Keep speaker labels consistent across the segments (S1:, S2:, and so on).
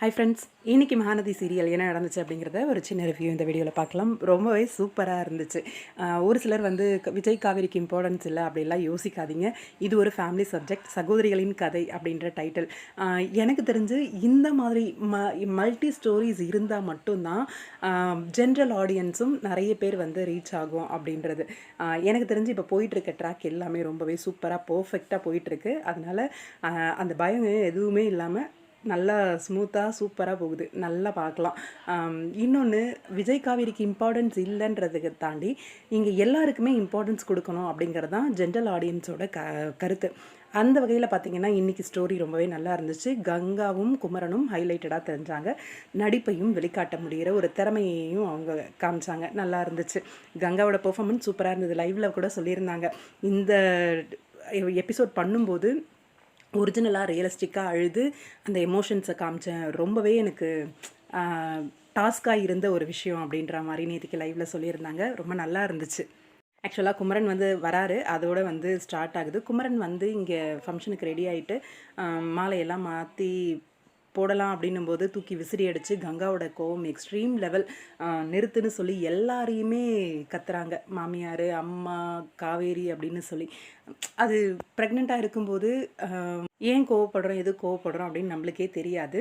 S1: Hi friends இன்னைக்கு Mahanadi serial என்ன நடந்துச்சு அப்படிங்கிறத ஒரு சின்ன ரிவ்யூ இந்த வீடியோவில் பார்க்கலாம். ரொம்பவே சூப்பராக இருந்துச்சு. ஒரு சிலர் வந்து விஜய் காவேரிக்கு இம்பார்ட்டன்ஸ் இல்லை அப்படிலாம் யோசிக்காதீங்க. இது ஒரு ஃபேமிலி சப்ஜெக்ட் சகோதரிகளின் கதை அப்படின்ற டைட்டில் எனக்கு தெரிஞ்சு இந்த மாதிரி ம மல்டி ஸ்டோரிஸ் இருந்தால் மட்டும்தான் ஜென்ரல் ஆடியன்ஸும் நிறைய பேர் வந்து ரீச் ஆகும் அப்படின்றது. எனக்கு தெரிஞ்சு இப்போ போயிட்டுருக்க ட்ராக் எல்லாமே ரொம்பவே சூப்பராக பர்ஃபெக்டாக போயிட்டுருக்கு. அதனால் அந்த பயம் எதுவுமே இல்லாமல் நல்லா ஸ்மூத்தாக சூப்பராக போகுது. நல்லா பார்க்கலாம். இன்னொன்று விஜய் காவேரிக்கு இம்பார்ட்டன்ஸ் இல்லைன்றதுக்கு தாண்டி இங்கே எல்லாருக்குமே இம்பார்ட்டன்ஸ் கொடுக்கணும் அப்படிங்கிறது தான் ஜென்ரல் ஆடியன்ஸோட க கருத்து. அந்த வகையில் பார்த்தீங்கன்னா இன்றைக்கி ஸ்டோரி ரொம்பவே நல்லா இருந்துச்சு. கங்காவும் குமரனும் ஹைலைட்டடாக தெரிஞ்சாங்க. நடிப்பையும் வெளிக்காட்ட முடிகிற ஒரு திறமையையும் அவங்க காமிச்சாங்க. நல்லா இருந்துச்சு. கங்காவோட பெர்ஃபார்மன்ஸ் சூப்பராக இருந்தது. லைவில் கூட சொல்லியிருந்தாங்க. இந்த எபிசோட் பண்ணும்போது ஒரிஜினலாக ரியலிஸ்டிக்காக அழுது அந்த எமோஷன்ஸை காமிச்சேன். ரொம்பவே எனக்கு டாஸ்க்காக இருந்த ஒரு விஷயம் அப்படின்ற மாதிரி நேற்றுக்கு லைவில் சொல்லியிருந்தாங்க. ரொம்ப நல்லா இருந்துச்சு. ஆக்சுவலாக குமரன் வந்து வராரு. அதோட வந்து ஸ்டார்ட் ஆகுது. குமரன் வந்து இங்கே ஃபங்க்ஷனுக்கு ரெடி ஆகிட்டு மாலையெல்லாம் மாற்றி போடலாம் அப்படின்னும் போது தூக்கி விசிறி அடித்து கங்காவோட கோவம் எக்ஸ்ட்ரீம் லெவல் நிறுத்துன்னு சொல்லி எல்லாரையுமே கத்துறாங்க. மாமியார் அம்மா காவேரி அப்படின்னு சொல்லி. அது ப்ரெக்னெண்ட்டாக இருக்கும்போது ஏன் கோவப்படுறோம் எது கோவப்படுறோம் அப்படின்னு நம்மளுக்கே தெரியாது.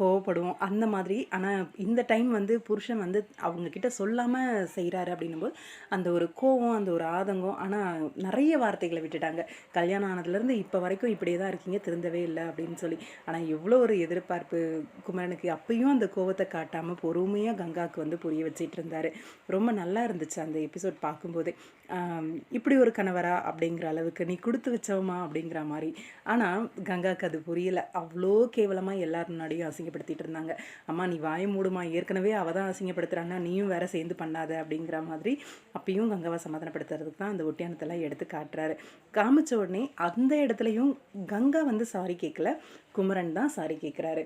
S1: கோவப்படுவோம். அந்த மாதிரி ஆனால் இந்த டைம் வந்து புருஷன் வந்து அவங்கக்கிட்ட சொல்லாமல் செய்கிறாரு அப்படின்னும்போது அந்த ஒரு கோவம் அந்த ஒரு ஆதங்கம் ஆனால் நிறைய வார்த்தைகளை விட்டுட்டாங்க. கல்யாணம் ஆனதுலேருந்து இப்போ வரைக்கும் இப்படியே தான் இருக்கீங்க திருந்தவே இல்லை அப்படின்னு சொல்லி. ஆனால் எவ்வளோ ஒரு எதிர்பார்ப்பு குமரனுக்கு அப்பயும் அந்த கோவத்தை காட்டாமல் பொறுமையாக கங்காவுக்கு வந்து புரிய வச்சிட்டு இருந்தார். ரொம்ப நல்லா இருந்துச்சு அந்த எபிசோட் பார்க்கும்போது. இப்படி ஒரு கணவரா அப்படிங்கிற அளவுக்கு நீ கொடுத்து வச்சவமா அப்படிங்கிற மாதிரி. ஆனால் கங்காவுக்கு அது புரியல. அவ்வளோ கேவலமாக எல்லார் முன்னாடியும் அசிங்கப்படுத்திட்டு இருந்தாங்க. அம்மா நீ வாய மூடுமா? ஏற்கனவே அவள் தான் அசிங்கப்படுத்துறான்னா நீயும் வேற சேர்ந்து பண்ணாத அப்படிங்கிற மாதிரி அப்பயும் கங்காவை சமாதானப்படுத்துறதுக்கு தான் அந்த ஒட்டியானத்தெல்லாம் எடுத்து காட்டுறாரு. காமிச்ச உடனே அந்த இடத்துலையும் கங்கா வந்து சாரி கேட்கல குமரன் தான் சாரி கேட்குறாரு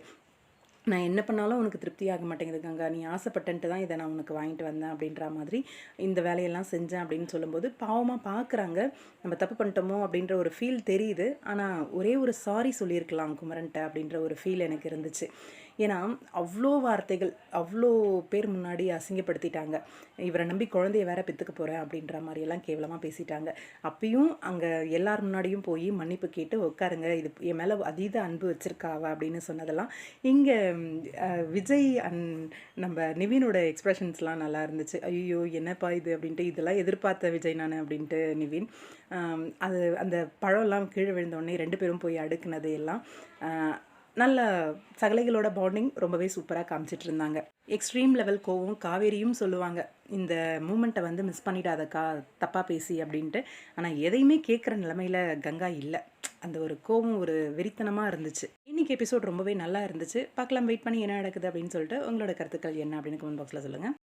S1: நான் என்ன பண்ணாலும் உனக்கு திருப்தி ஆக மாட்டேங்குது கங்கா. நீ ஆசைப்பட்டன்ட்டு தான் இதை நான் உனக்கு வாங்கிட்டு வந்தேன் அப்படின்ற மாதிரி இந்த வேலையெல்லாம் செஞ்சேன் அப்படின்னு சொல்லும்போது பாவமாக பார்க்குறாங்க நம்ம தப்பு பண்ணிட்டோமோ அப்படின்ற ஒரு ஃபீல் தெரியுது. ஆனால் ஒரே ஒரு சாரி சொல்லியிருக்கலாம் குமரன்ட்ட அப்படின்ற ஒரு ஃபீல் எனக்கு இருந்துச்சு. ஏன்னா அவ்வளோ வார்த்தைகள் அவ்வளோ பேர் முன்னாடி அசிங்கப்படுத்திட்டாங்க. இவரை நம்பி குழந்தைய வேற பித்துக்க போகிறேன் அப்படின்ற மாதிரியெல்லாம் கேவலமாக பேசிட்டாங்க. அப்பயும் அங்கே எல்லார் முன்னாடியும் போய் மன்னிப்பு கேட்டு உட்காருங்க இது என் மேலே அதீத அன்பு வச்சிருக்காவ அப்படின்னு சொன்னதெல்லாம் இங்கே விஜய் அண்ட் நம்ம நிவினோட எக்ஸ்ப்ரெஷன்ஸ்லாம் நல்லா இருந்துச்சு. ஐயோ என்னப்பா இது அப்படின்ட்டு இதெல்லாம் எதிர்பார்த்த விஜய் நான் அப்படின்ட்டு நிவின். அது அந்த பழம்லாம் கீழே விழுந்தோடனே ரெண்டு பேரும் போய் அடுக்குனது எல்லாம் நல்ல சகலைகளோட பாண்டிங் ரொம்பவே சூப்பராக காமிச்சிட்டு இருந்தாங்க. எக்ஸ்ட்ரீம் லெவல் கோவம் காவேரியும் சொல்லுவாங்க இந்த மூமெண்ட்டை வந்து மிஸ் பண்ணிடாதக்கா தப்பாக பேசி அப்படின்ட்டு. ஆனால் எதையுமே கேட்குற நிலமையில் கங்கா இல்லை. அந்த ஒரு கோவம் ஒரு வெறித்தனமாக இருந்துச்சு. இன்றைக்கி எபிசோட் ரொம்பவே நல்லா இருந்துச்சு. பார்க்கலாம் வெயிட் பண்ணி என்ன நடக்குது அப்படின்னு சொல்லிட்டு உங்களோட கருத்துக்கள் என்ன அப்படின்னு கமெண்ட் பாக்ஸில் சொல்லுங்கள்